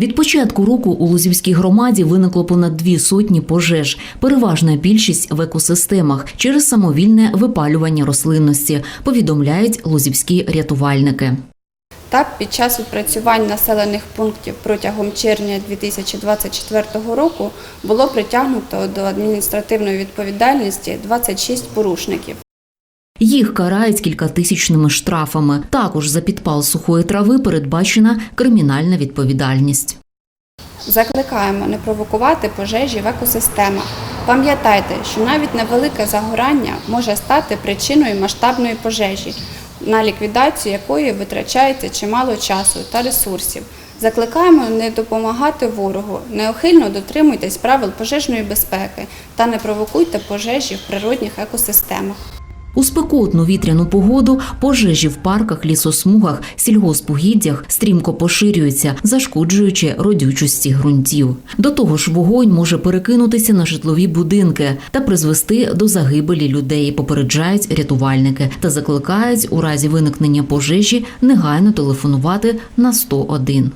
Від початку року у Лузівській громаді виникло понад дві сотні пожеж, переважна більшість в екосистемах через самовільне випалювання рослинності, повідомляють лузівські рятувальники. Так, під час відпрацювань населених пунктів протягом червня 2024 року було притягнуто до адміністративної відповідальності 26 порушників. Їх карають кількатисячними штрафами. Також за підпал сухої трави передбачена кримінальна відповідальність. Закликаємо не провокувати пожежі в екосистемах. Пам'ятайте, що навіть невелике загорання може стати причиною масштабної пожежі, на ліквідацію якої витрачається чимало часу та ресурсів. Закликаємо не допомагати ворогу, неохильно дотримуйтесь правил пожежної безпеки та не провокуйте пожежі в природних екосистемах. У спекотну вітряну погоду пожежі в парках, лісосмугах, сільгоспугіддях стрімко поширюються, зашкоджуючи родючості ґрунтів. До того ж, вогонь може перекинутися на житлові будинки та призвести до загибелі людей. Попереджають рятувальники та закликають у разі виникнення пожежі негайно телефонувати на 101.